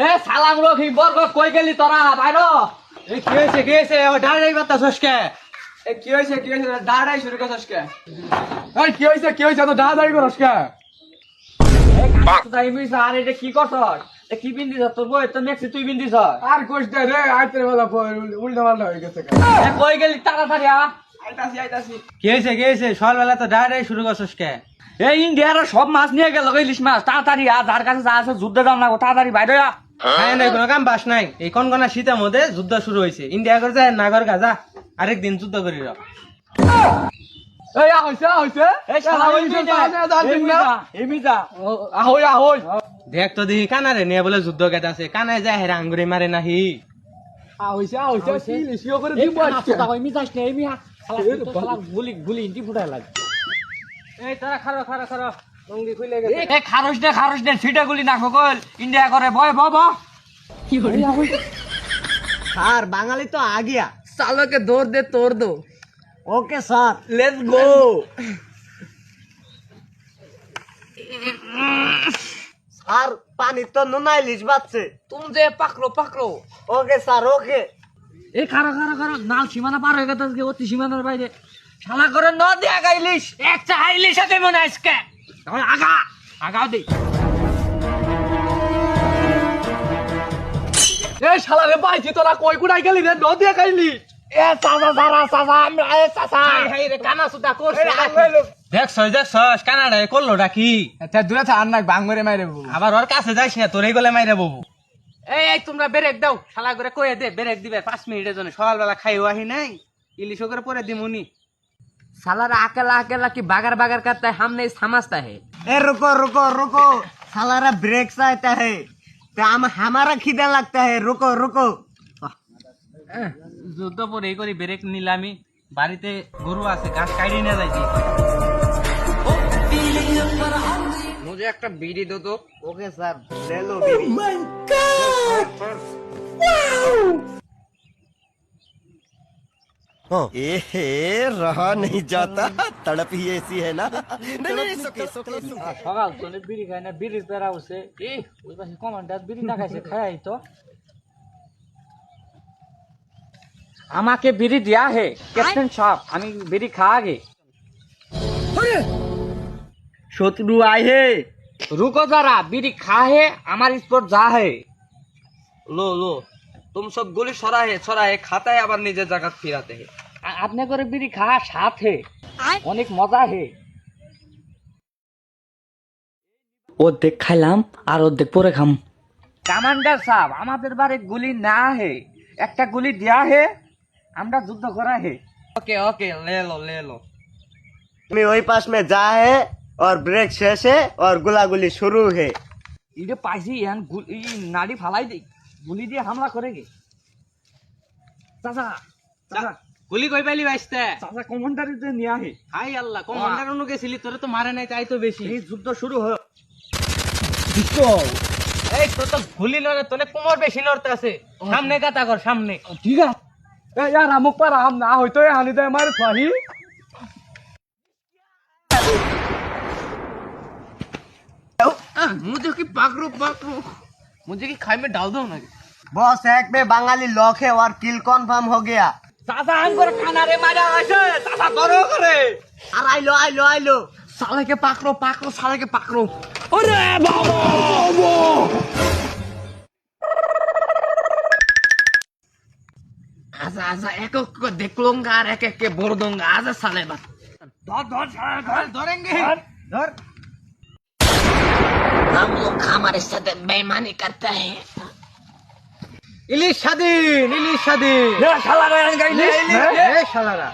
এ সালাম রকি বর্গ কই গেলি তোরা বাইরো এ কি হয়েছে কি হয়েছে ও ডাড়াই বাতা সসকে এ কি হইছে কি হইছে দাঁড়াই শুরু করছস কে কি কি তো এ আর এটা কি করছস এ কি বিন্দিছ তোর বই তো নেক্সট তুই আর কোশ দে রে আইতে বেলা উল্টা পাল্টা গেছে এ কই গেলি তাড়াতাড়ি আ। আইতাছি আইতাছি কি কি হয়েছে সকালবেলা তো ডাড়াই শুরু করছস কে এই ইন্ডিয়ার সব মাছ নিয়ে গেল ইলিশ মাছ। তাড়াতাড়ি আ যার কাছে যা আছে যুদ্ধে দাম লাগো তাড়াতাড়ি বাইরে হ্যাঁ? নাই কোনো কাম বাস নাই। এই কোন কোনা শীতের মধ্যে যুদ্ধ শুরু হয়েছে ইন্ডিয়া করে যায় নাগর গাজা আরেকদিন যুদ্ধ করি র। এই হইছে হইছে। এই শালা ওই মিজা এই মিজা। এই মিজা আহই আহই দেখ তো দেখি কানারে নিয়ে বলে যুদ্ধ কেটে আছে। কানায় যায় হেরা আঙ্গুরি মারে নাহি। হইছে হইছে। করে দিব আজকে। নে শালা শালা গুলি গুলি ইন্টি ফুটাই লাগে। এই তারা খারো খারো খারো খারস দে খারস দে ছিটা গুলি না কল ইন্ডিয়া করে স্যার বাঙালি তো আগিয়া। চালকে দৌড় দে তোর দো। Okay sir. Let's go sir পানি তো নুনাই লিস বাচ্ছে তুম যে পাকলো পাকলো ওকে স্যার ওকে। এই খারো খারো খারো। নাল সীমানা পার হয়ে গেছে অতি সীমানার বাইরে। শালা করে ন আগা ইলিশ এক চা ইলিশ আছে মনে আজকে। তাহলে আগা আগাও দে। এই শালা রে বাইছি তোরা কই কুড়াই গেলি রে? নদী খাইলি এ চাচা সারা চাচা আমরা এ চাচা। হাই রে কানা করছে দেখছ দেখছ কানাডা করল ডাকি আচ্ছা দূরে থাক না বাংমরে মাইরে বাবু আবার ওর কাছে যাইস না তোরে গলে মাইরে বাবু এই এই তোমরা ব্রেক দাও। শালা করে কয়ে দে ব্রেক দিবে পাঁচ মিনিটের জন্য। সকালবেলা খাইও আহি নাই। ইলিশ করে পরে দিমুনি। साला अकेला अकेला की बागर बागर करता है हमने समझता है ए रुको रुको रुको सालारा ब्रेक सा आता है तो हम हमारा খিদা लगता है रुको रुको যুদ্ধ পরে এই করি ব্রেক নিলামি বাড়িতে গরু আছে ঘাস কাটি নিয়ে যাইছি मुझे एक बीड़ी दो तो ওকে স্যার ले लो बीड़ी ए रहा नहीं जाता तड़प ही ऐसी है ना नहीं नहीं सुके सुके सुके সকাল চলে বিড়ি খায় না বিড়ির পেরা উঠছে এই ওই পাশে কমান্ডার বিড়ি না খাইছে খাই তো আমাকে বিড়ি দেয়া হে ক্যাপ্টেন সাহেব আমি বিড়ি খা আগে শত্রু আয় হে रुको जरा बीड़ी खा है हमारी स्पोर्ट जा है लो लो तुम सब गोली सरा है सरा है खाता है আবার নিজের জায়গা ফিরাতে है आ- आपने করে বিড়ি খা সাথ है অনেক মজা है অর্ধেক খাইলাম আর অর্ধেক পরে খাম কমান্ডার সাহেব আমাদের বারে গুলি না হে একটা গুলি দেয়া হে আমরা যুদ্ধ করা হে ओके ओके ले लो ले लो में वही पास में जा है और ब्रेक शेष है और गुलागुली शुरू है ইডে পাইছি ইয়ান গু- ই নাড়ি ফালাই দেই গুলি দিয়ে হামলা করে কি? চাচা গুলি কই পাইলি বাইসতে? চাচা কমান্ডারে যে নিয়ে আহি। হাই আল্লাহ কমান্ডার অনু গেছিলি তোরে তো মারে নাই তাই তো বেশি এই যুদ্ধ শুরু হয়। এই তোর তো গুলি লড়ে তোলে কোমর বেশি লড়তে আছে। সামনে কাটা কর সামনে। ঠিক আছে। এ ইয়ার আমুক পার আম না হইতো এ হানি দে আমার ফাহি মুজো কি পাকরো পাকরো मुझे की खाई में डाल दो ना बॉस एक में बंगाली लॉक है और किल कन्फर्म हो गया চাচা আম করে কানারে মারা আছে চাচা বড় করে আর আইলো আইলো আইলো সালাকে পাকড়ো পাকড়ো সালাকে পাকড়ো আচ্ছা আচ্ছা এক এক করে দেখলুঙ্গা আর এক এক কে বড় দঙ্গা আচ্ছা সালে বাস ধর ধর সালা ধর ধরেঙ্গে ধর हम लोग हमारे साथ बेईमानी करता है ইলিশ স্বাধীন ইলিশ স্বাধীন ये साला रे गाइले এই শালারা